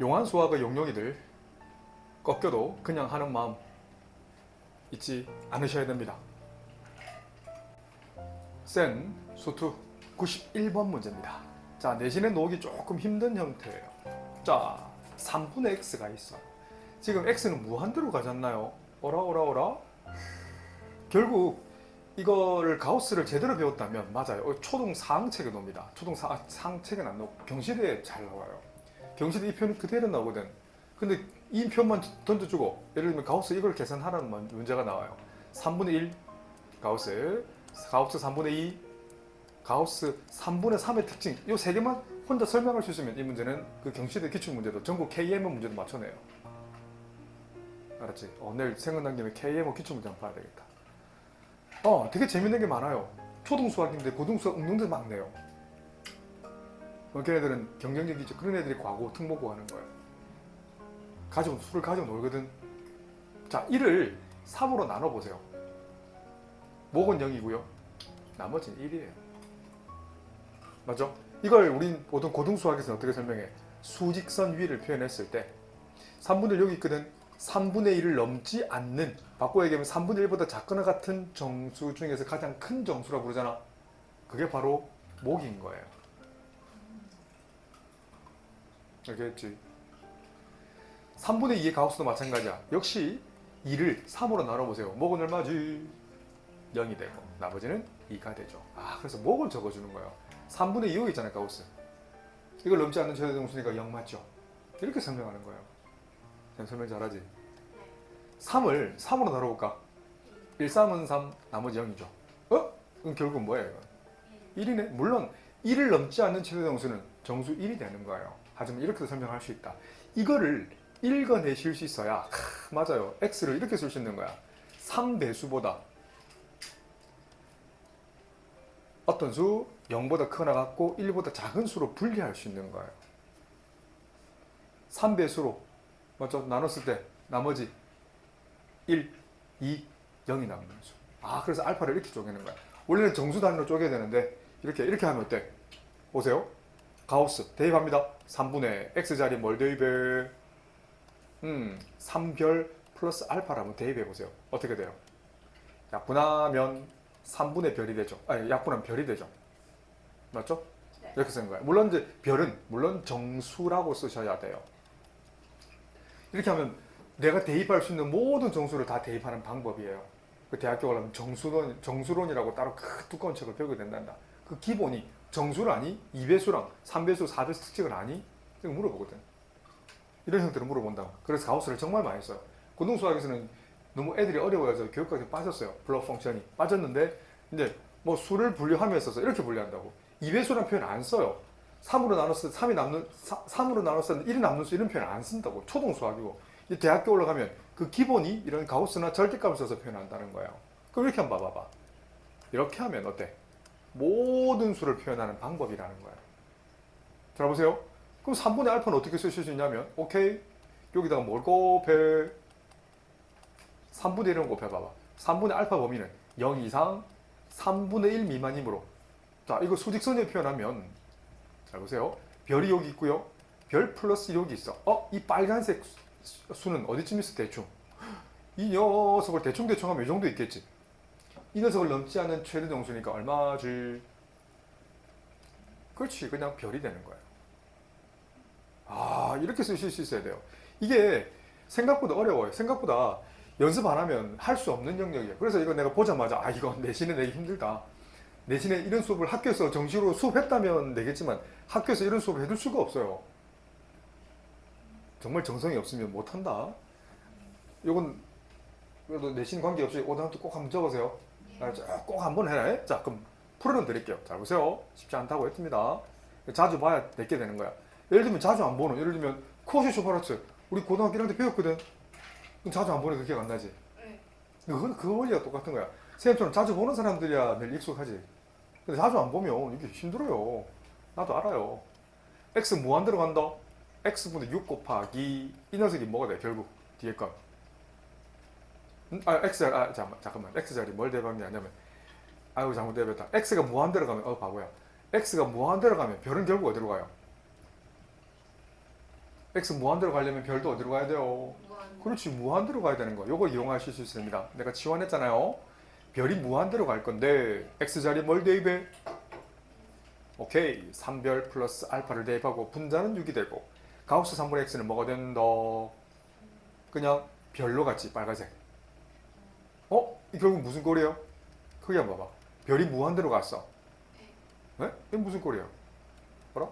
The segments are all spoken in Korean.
용한 수학의 용용이들 꺾여도 그냥 하는 마음 잊지 않으셔야 됩니다. 센 수투 91번 문제입니다. 자, 내신에 놓기 조금 힘든 형태예요. 자, 3분의 x가 있어요. 지금 x는 무한대로 가잖아요. 오라 오라 오라. 결국 이거를 가우스를 제대로 배웠다면 맞아요. 어, 초등 4항책에 놓습니다. 초등 4, 4항책은 안 나오고 경시대에 잘 나와요. 경시대 이 표는 그대로 나오거든. 근데 이 표만 던져주고 예를 들면 가우스 이걸 계산하라는 문- 문제가 나와요. 3분의 1 가우스, 가우스 3분의 2, 가우스 3분의 3의 특징 이 세 개만 혼자 설명할 수 있으면 이 문제는 그 경시대 기출 문제도 전국 KM 문제도 맞춰내요. 알았지? 어, 내일 생각난 김에 KM 기출 문제 한번 봐야 되겠다. 어, 되게 재밌는 게 많아요. 초등 수학인데 고등 수학 응용도 막 내요. 어, 걔네들은 경쟁력이죠. 그런 애들이 과고 특목고 하는 거예요. 가지고 술을 가지고 놀거든. 자, 1을 3으로 나눠 보세요. 목은 0이고요. 나머지는 1이에요. 맞죠? 이걸 우린 보통 고등 수학에서는 어떻게 설명해? 수직선 위를 표현했을 때 3분의 1 여기 있거든. 3분의 1을 넘지 않는 바꿔 얘기하면 3분의 1보다 작거나 같은 정수 중에서 가장 큰 정수라고 그러잖아. 그게 바로 목인 거예요. 알겠지? 3분의 2의 가우스도 마찬가지야. 역시 2를 3으로 나눠보세요. 목은 얼마지? 0이 되고 나머지는 2가 되죠. 아 그래서 목을 적어주는 거예요. 3분의 2호 있잖아요 가우스. 이걸 넘지 않는 최대 정수니까 0 맞죠? 이렇게 설명하는 거예요. 쌤 설명 잘하지? 3을 3으로 나눠볼까? 1, 3은 3, 나머지 0이죠. 어? 그럼 결국 뭐예요? 이거? 1이네. 물론 1을 넘지 않는 최대 정수는 정수 1이 되는 거예요. 하지만 이렇게도 설명할 수 있다. 이거를 읽어내실 수 있어야 크, 맞아요. x를 이렇게 쓸 수 있는 거야. 3배수보다 어떤 수 0보다 크거나 같고 1보다 작은 수로 분리할 수 있는 거예요. 3배수로 맞죠? 나눴을 때 나머지 1, 2, 0이 남는 수. 아, 그래서 알파를 이렇게 쪼개는 거야. 원래는 정수 단위로 쪼개야 되는데 이렇게 이렇게 하면 어때? 보세요. 가우스 대입합니다. 3분의 x자리 뭘 대입해? 음, 3별 플러스 알파라면 대입해 보세요. 어떻게 돼요? 약분하면 3분의 별이 되죠. 아니, 약분하면 별이 되죠. 맞죠? 네. 이렇게 쓰는 거예요. 물론 이제 별은 물론 정수라고 쓰셔야 돼요. 이렇게 하면 내가 대입할 수 있는 모든 정수를 다 대입하는 방법이에요. 그 대학교 가려면 정수론, 정수론이라고 따로 큰 두꺼운 책을 배우게 된단다. 그 기본이 정수를 아니? 2배수랑 3배수, 4배수 특징을 아니? 이거 물어보거든. 이런 형태로 물어본다고. 그래서 가우스를 정말 많이 써요. 고등수학에서는 너무 애들이 어려워서 교육까지 빠졌어요. 블록 펑션이. 빠졌는데, 이제 뭐 수를 분류하면서 이렇게 분류한다고. 2배수라는 표현 안 써요. 3으로 나눴을 때 3이 남는, 3 으로 나눴을 때 1이 남는 수 이런 표현 안 쓴다고. 초등수학이고. 이제 대학교 올라가면 그 기본이 이런 가우스나 절대값을 써서 표현한다는 거예요. 그럼 이렇게 한번 봐봐봐. 이렇게 하면 어때? 모든 수를 표현하는 방법이라는 거예요. 잘 보세요. 그럼 3분의 알파는 어떻게 쓰실 수 있냐면, 오케이. 여기다가 뭘 곱해? 3분의 1은 곱해봐봐. 3분의 알파 범위는 0 이상 3분의 1 미만이므로. 자, 이거 수직선에 표현하면, 잘 보세요. 별이 여기 있고요. 별 플러스 여기 있어. 어, 이 빨간색 수- 수는 어디쯤 있어, 대충? 이 녀석을 대충대충 하면 이 정도 있겠지. 이 녀석을 넘지 않는 최대 정수니까 얼마지? 그렇지, 그냥 별이 되는 거예요. 아, 이렇게 쓰실 수 있어야 돼요. 이게 생각보다 어려워요. 생각보다 연습 안 하면 할 수 없는 영역이에요. 그래서 이거 내가 보자마자, 아, 이거 내신에 내기 힘들다. 내신에 이런 수업을 학교에서 정식으로 수업했다면 내겠지만 학교에서 이런 수업을 해둘 수가 없어요. 정말 정성이 없으면 못한다. 이건 그래도 내신 관계없이 오답도 꼭 한번 적으세요. 아, 꼭 한번 해라. 자, 그럼 풀어는 드릴게요. 잘 보세요. 쉽지 않다고 했습니다. 자주 봐야 내게 되는 거야. 예를 들면 자주 안 보는, 예를 들면 코시 쇼파라츠 우리 고등학교 1학 때 배웠거든. 그럼 자주 안 보니까 기억 안 나지? 네. 그건 그 원리가 똑같은 거야. 선생님처럼 자주 보는 사람들이야 늘 익숙하지. 근데 자주 안 보면 이게 힘들어요. 나도 알아요. x 무한 들어간다. x분의 6 곱하기 이 녀석이 뭐가 돼? 결국 뒤에 건. 음? 아 x 자리 아 잠깐만 잠깐만 x 자리 뭘 대박이 아냐면 아이고 잘못 대봤다. x가 무한 들어가면 어 바보야. x가 무한 들어가면 별은 결국 어디로 가요? x 무한대로 가려면 별도 어디로 가야 돼요? 무한. 그렇지 무한대로 가야 되는 거. 요거 이용하실 수 있습니다. 내가 지원했잖아요. 별이 무한대로 갈 건데 x 자리에 뭘 대입해? 오케이 3별 플러스 알파를 대입하고 분자는 6이 되고 가우스 3분의 x는 뭐가 된다? 그냥 별로 같지 빨간색. 어? 이 결국 무슨 꼴이에요? 크게 한번 봐봐. 별이 무한대로 갔어. 네? 이게 무슨 꼴이에요? 뭐라?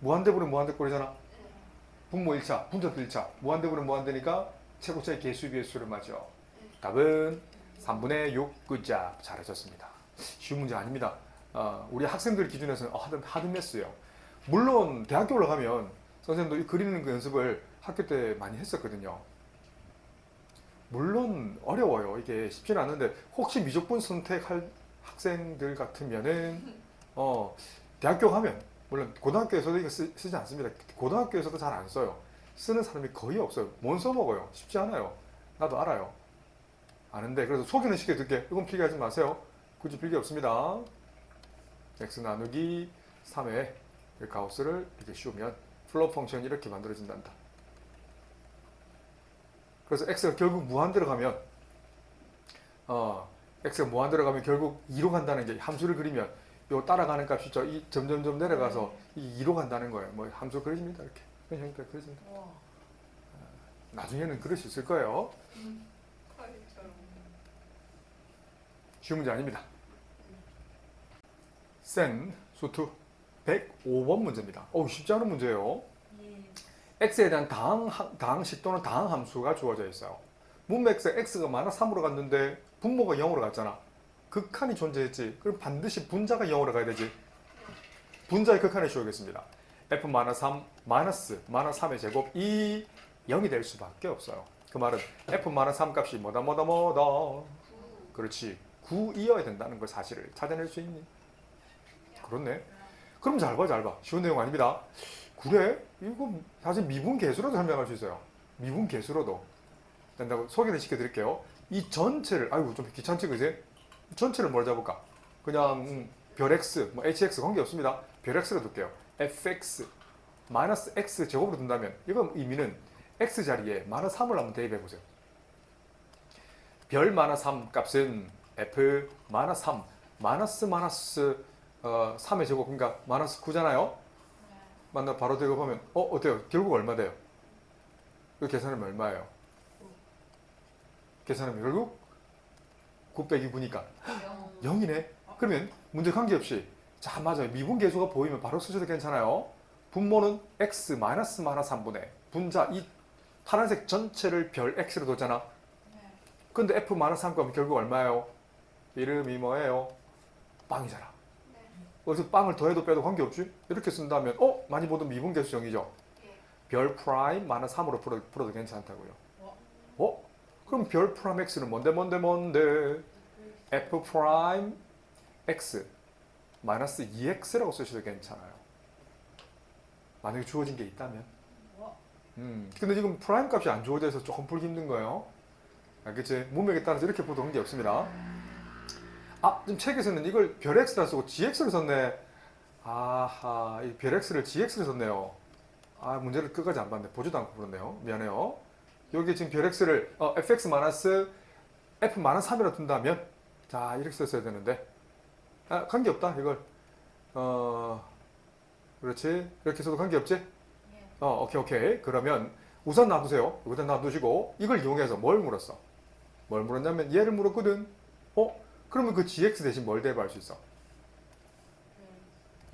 무한대분은 무한대 꼴이잖아. 분모 1차, 분자도 1차. 무한대분은 무한대니까 최고차의 개수 비의 수를 맞죠. 답은 3분의 6 굿잡 잘하셨습니다. 쉬운 문제 아닙니다. 어, 우리 학생들 기준에서는 어, 하든 했어요. 물론 대학교 올라가면 선생님도 이 그리는 그 연습을 학교 때 많이 했었거든요. 물론 어려워요. 이게 쉽지는 않은데 혹시 미적분 선택할 학생들 같으면은 어 대학교 가면 물론 고등학교에서도 이거 쓰, 지 않습니다. 고등학교에서도 잘 안 써요. 쓰는 사람이 거의 없어요. 못 써먹어요. 쉽지 않아요. 나도 알아요. 아는데 그래서 소개는 시켜줄게. 이건 필기하지 마세요. 굳이 필기 없습니다. x 나누기 3의 가우스를 이렇게 씌우면 플로 펑션이 이렇게 만들어진단다. 그래서 x가 결국 무한대로 가면 어, x가 무한대로 가면 결국 2로 간다는 게 함수를 그리면 요 따라가는 값이 있죠. 이 점점점 내려가서 이 2로 간다는 거예요. 뭐 함수 그려집니다. 이렇게. 그냥 형태 그려집니다. 와. 나중에는 그릴 수 있을 거예요. 칼처럼. 쉬운 문제 아닙니다. 센 수투 105번 문제입니다. 어우 쉽지 않은 문제예요. 예. x에 대한 다항, 다항식 또는 다항 함수가 주어져 있어요. 문맥에 x가 마이너스 3으로 갔는데 분모가 0으로 갔잖아. 극한이 존재했지. 그럼 반드시 분자가 0으로 가야 되지. 분자의 극한을 씌우겠습니다. f 마이너스 3 마이너스 마이너스 3의 제곱 이 0이 될 수밖에 없어요. 그 말은 f 마이너스 3 값이 뭐다 뭐다 뭐다. 구. 그렇지. 9이어야 된다는 걸 사실을 찾아낼 수 있니? 그렇네. 그럼 잘 봐, 잘 봐. 쉬운 내용 아닙니다. 그래? 이거 사실 미분 계수로도 설명할 수 있어요. 미분 계수로도 된다고 소개를 시켜드릴게요. 이 전체를, 아이고 좀 귀찮지 그지? 전체를 뭘 잡을까? 그냥 음, 별 x, 뭐 hx 관계 없습니다. 별 x로 둘게요. fx 마이너스 x 제곱으로 둔다면 이건 의미는 x 자리에 마이너스 3을 한번 대입해 보세요. 별 마이너스 3 값은 f 마이너스 3 마이너스 마이너스 어, 3의 제곱 그러니까 마이너스 9잖아요. 만나 바로 대입하면 어 어때요? 결국 얼마 돼요? 그 계산하면 얼마예요? 계산하면 결국 9 빼기 9니까 영. 0이네. 그러면 문제 관계없이 자 맞아요. 미분 계수가 보이면 바로 쓰셔도 괜찮아요. 분모는 x 마이너스 마이너스 3분의 분자 이 파란색 전체를 별 x로 뒀잖아. 근데 f 마이너스 3 값은 결국 얼마예요? 이름이 뭐예요? 빵이잖아. 그래서 빵을 더해도 빼도 관계없지? 이렇게 쓴다면 어? 많이 보던 미분 계수형이죠? 별 프라임 마이너스 3으로 풀어, 풀어도 괜찮다고요. 어? 그럼 별 프라임 x는 뭔데 뭔데 뭔데? f 프라임 x 마이너스 2x라고 쓰셔도 괜찮아요. 만약에 주어진 게 있다면. 와. 음, 근데 지금 프라임 값이 안 주어져 있어서 조금 풀기 힘든 거예요. 알겠지? 문맥에 따라서 이렇게 풀도 관계 없습니다. 아, 지금 책에서는 이걸 별 x라 쓰고 gx를 썼네. 아하, 이 별 x를 gx를 썼네요. 아, 문제를 끝까지 안 봤네. 보지도 않고 풀었네요. 미안해요. 여기 지금 별 x를 어, fx 마이너스 f 마이너스 3이라 둔다면 자, 이렇게 썼어야 되는데. 아, 관계 없다. 이걸 어, 그렇지. 이렇게 써도 관계 없지? 어, 오케이, 오케이. 그러면 우선 놔두세요. 여기다 놔두시고 이걸 이용해서 뭘 물었어? 뭘 물었냐면 얘를 물었거든. 어? 그러면 그 gx 대신 뭘 대입할 수 있어?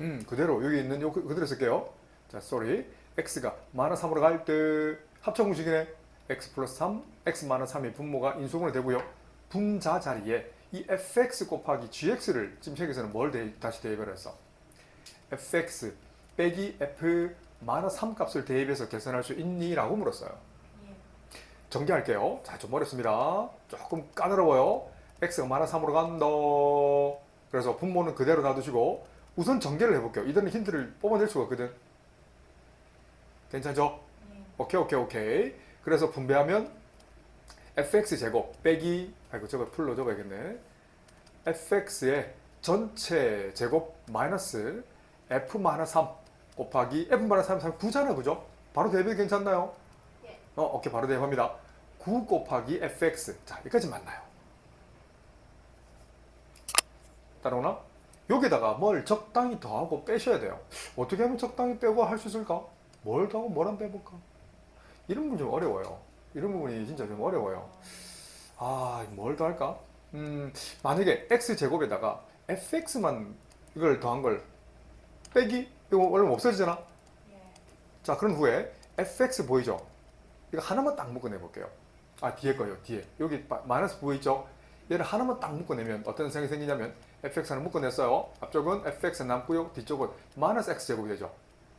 음, 그대로 여기 있는 요 그- 그대로 쓸게요. 자, sorry. x가 마이너스 3으로 갈 때 합쳐 공식이네. x 플러스 3, x 마이너스 3이 분모가 인수분해 되고요. 분자 자리에 이 fx 곱하기 gx를 지금 책에서는 뭘 대입, 다시 대입을 했어? fx 빼기 f 마이너스 3 값을 대입해서 계산할 수 있니? 라고 물었어요. 전개할게요. 자, 좀 어렵습니다. 조금 까다로워요. X가 마이너스 3으로 간다. 그래서 분모는 그대로 놔두시고 우선 전개를 해볼게요. 이들은 힌트를 뽑아낼 수가 없거든. 괜찮죠? 오케이, 오케이, 오케이. 그래서 분배하면 fx 제곱 빼기 아이고 저거 풀로 적어야겠네. fx의 전체 제곱 마이너스 f 마이너스 3 곱하기 f 마이너스 3, 3 9잖아, 그죠? 바로 대입이 괜찮나요? 예. 어, 오케이. 바로 대입합니다. 9 곱하기 fx. 자, 여기까지 맞나요? 따라오나? 여기다가 뭘 적당히 더하고 빼셔야 돼요. 어떻게 하면 적당히 빼고 할 수 있을까? 뭘 더하고 뭘 안 빼볼까? 이런 부분 좀 어려워요. 이런 부분이 진짜 좀 어려워요. 아, 뭘 더할까? 음, 만약에 x 제곱에다가 fx만 이걸 더한 걸 빼기 이거 원래 없어지잖아. 예. 자, 그런 후에 fx 보이죠? 이거 하나만 딱 묶어내 볼게요. 아, 뒤에 거요, 뒤에. 여기 마- 마이너스 보이죠? 얘를 하나만 딱 묶어내면 어떤 생각이 생기냐면 fx 하나 묶어냈어요. 앞쪽은 fx 남고요. 뒤쪽은 마이너스 x 제곱이 되죠.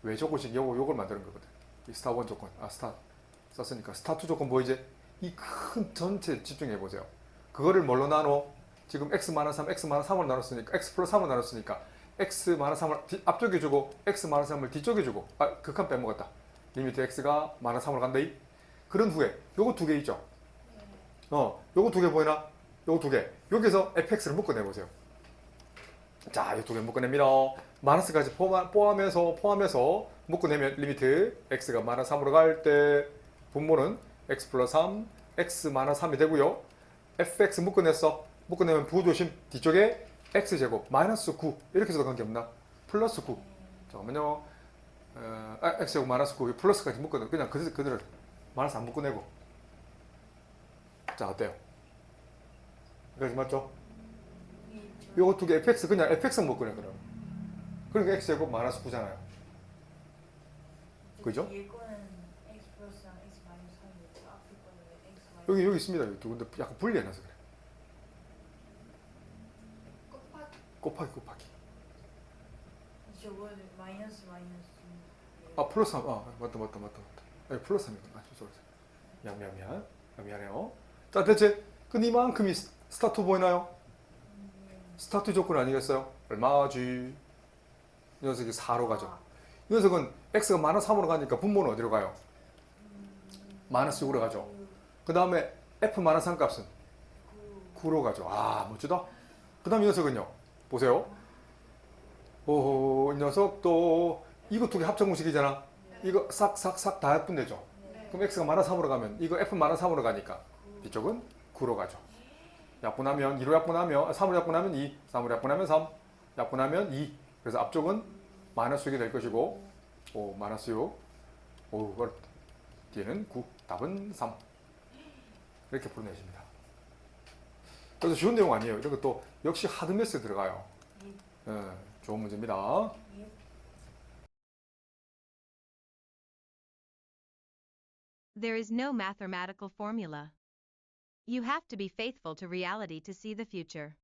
왜 조금씩 요거, 요걸 만드는 거거든. 이 스타 원 조건, 아, 스타 썼으니까 스타 투 조건 보이지? 이 큰 전체 집중해 보세요. 그거를 뭘로 나눠? 지금 x 마이너스 3, x 마이너스 3을 나눴으니까 x 플러스 3을 나눴으니까 x 마이너스 3을 뒤- 앞쪽에 주고 x 마이너스 3을 뒤쪽에 주고 아 극한 빼먹었다. 리미트 x가 마이너스 3으로 간다. 이 그런 후에 요거 두 개 있죠. 어, 요거 두 개 보이나? 요거 두 개. 여기서 fx를 묶어내 보세요. 자, 이 두 개 묶어냅니다. 마이너스까지 포함, 포함해서 포함해서 묶어내면 리미트 x가 마이너스 3으로 갈 때 분모는 x 플러스 3, x 마이너스 3이 되고요. fx 묶어냈어. 묶어내면 부조심 뒤쪽에 x 제곱 마이너스 9 이렇게 해서 관계 없나? 플러스 9. 잠깐만요. 어, 아, x 제곱 마이너스 9 플러스까지 묶어내 그냥 그대로 그대로 마이너스 안 묶어내고. 자 어때요? 여기까지 맞죠? 요거 두 개 fx 그냥 fx 묶으려 그럼. 그러니까 x 제곱 마이너스 9잖아요. 그죠? 뒤에 거는 x 플러스랑 x 마이너스 3이고 앞에 거는 왜 x 마이너스 여기 여기 있습니다. 여기 두 군데 약간 분리해놔서 그래. 곱하기 곱하기 마이너스 마이너스 아 플러스 3. 아 맞다 맞다 맞다 맞다. 아니 플러스 3이구나. 아 죄송해요. 미안 미안 미안. 아, 미안해요. 자 대체 그 이만큼이 스- 스타트 보이나요? 스타트 조건 아니겠어요? 얼마지? 이 녀석이 4로 가죠. 이 녀석은 x가 마이너스 3으로 가니까 분모는 어디로 가요? 마이너스 6으로 가죠. 그 다음에 f 마이너스 3 값은 9로 가죠. 아 멋지다. 그 다음 이 녀석은요. 보세요. 오호 이 녀석도 이거 두 개 합성 공식이잖아. 이거 싹싹싹 다 합분되죠. 네. 그럼 x가 마이너스 3으로 가면 이거 f 마이너스 3으로 가니까 뒤쪽은 9로 가죠. 약분하면 2로 약분하면 3으로 약분하면 2, 3으로 약분하면 3, 약분하면 2. 그래서 앞쪽은 마이너스 6이 될 것이고 오 마이너스 6. 오. 뒤에는 9. 답은 3. 이렇게 풀어내십니다. 그래서 쉬운 내용 아니에요. 이런 것도 역시 하드 메스 들어가요. 예, 좋은 문제입니다. You have to be faithful to reality to see the future.